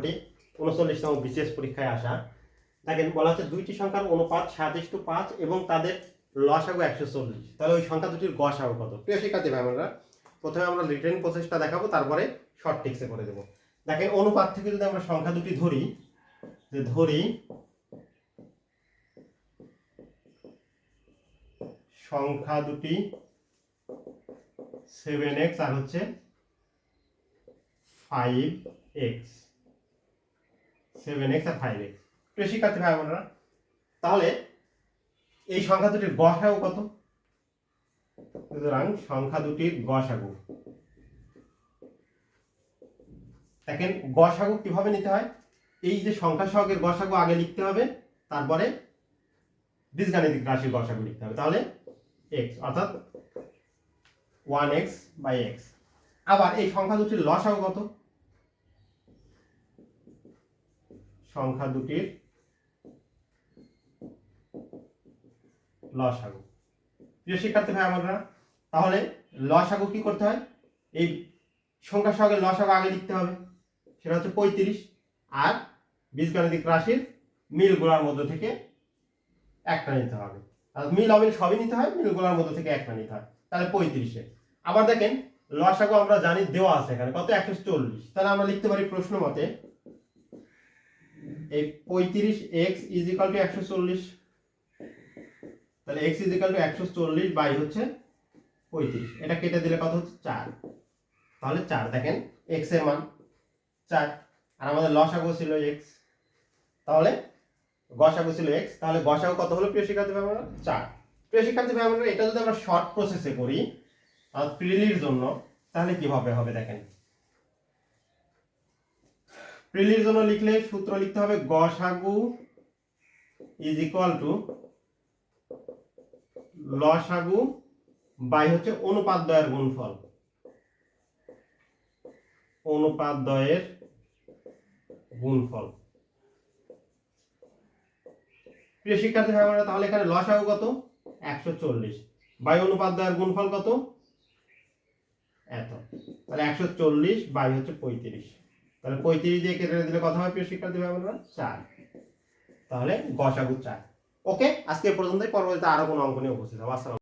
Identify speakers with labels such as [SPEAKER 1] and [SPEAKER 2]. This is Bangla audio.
[SPEAKER 1] অঙ্কটি উনচল্লিশতম বিশেষ পরীক্ষায় আসা। দেখেন, বলা হচ্ছে দুইটি সংখ্যার অনুপাত সাত ইস্টু পাঁচ এবং তাদের লসাগু একশো চল্লিশ। তাহলে ওই সংখ্যা দুটির গসাগু কত? প্রিয় শিক্ষার্থী ভাই আমরা প্রথমে আমরা রিটার্ন প্রসেসটা দেখাবো, তারপরে শর্ট টিক্সে করে দেবো। দেখেন, অনুপাত থেকে যদি আমরা সংখ্যা দুটি ধরি, যে ধরি, সংখ্যা দুটি সেভেন এক্স আর হচ্ছে ফাইভ এক্স সেভেন এক্স আর ফাইভ এক্স প্রিয় শিক্ষার্থী ভাই বোনেরা, তাহলে এই সংখ্যা দুটির গসাগু কত? সুতরাং সংখ্যা দুটির গসাগু দেখেন গসাগু কীভাবে নিতে হয়? এই যে সংখ্যা সহগের গসাগু আগে লিখতে হবে, তারপরে বীজগাণিতিক রাশির গসাগু লিখতে হবে। তাহলে এক্স অর্থাৎ ওয়ান এক্স বাই এক্স আবার এই সংখ্যা দুটির লসাগু কত? সংখ্যা দুটির লসাগু। প্রিয় শিক্ষার্থী ভাই, আমরা তাহলে লসাগু কি করতে হয়? এই সংখ্যা সহগের লসাগু আগে লিখতে হবে। সেটা হচ্ছে পঁয়ত্রিশ আর বীজগাণিতিক রাশির মিলগুলোর মধ্যে থেকে একটা নিতে হবে। আর মিল অমিল সবই নিতে হয় মিলগুলোর মধ্যে থেকে একটা নিতে হয়। তাহলে পঁয়ত্রিশে। আবার দেখেন, লসাগু আমরা জানি দেওয়া আছে এখানে, কত? একশো চল্লিশ। তাহলে আমরা লিখতে পারি প্রশ্ন মতে এই পঁয়ত্রিশ এক্স ইজ ইকাল টু একশো চল্লিশ। তাহলে এক্স ইজ ইকাল টু একশো চল্লিশ বাই হচ্ছে পঁয়ত্রিশ। এটা কেটে দিলে কত হচ্ছে? চার। তাহলে চার দেখেন এক্সের মান চার। আর আমাদের লসাগু ছিল এক্স তাহলে গসাগু ছিল এক্স তাহলে গসাগু কত হলো প্রিয় শিক্ষার্থী বোনেরা? চার। প্রিয় শিক্ষার্থী বোনেরা, এটা যদি আমরা শর্ট প্রসেসে করি প্রিলির জন্য তাহলে কীভাবে হবে দেখেন? প্রিলির জন্য লিখলে সূত্র লিখতে হবে গসাগু ইজ ইকুয়াল টু লসাগু বাই হচ্ছে অনুপাত দ্বয়ের গুণফল। অনুপাত দ্বয়ের গুণফল। প্রিয় শিক্ষার্থী ভাই বোনেরা, তাহলে এখানে লসাগু কত? একশো চল্লিশ। বাই অনুপাত দ্বয়ের গুণফল কত? এত। তাহলে একশো চল্লিশ বাই হচ্ছে পঁয়ত্রিশ। তাহলে পঁয়ত্রিশ দিয়ে কেটে দিলে কথা হয় প্রিয় শিক্ষার্থী ভাই বলবেন চার। তাহলে গসাগু চার। ওকে? আজকে পর্যন্তই। পরবর্তীতে আরও কোনো অঙ্ক নিয়ে উপস্থিত হব। আসসালাম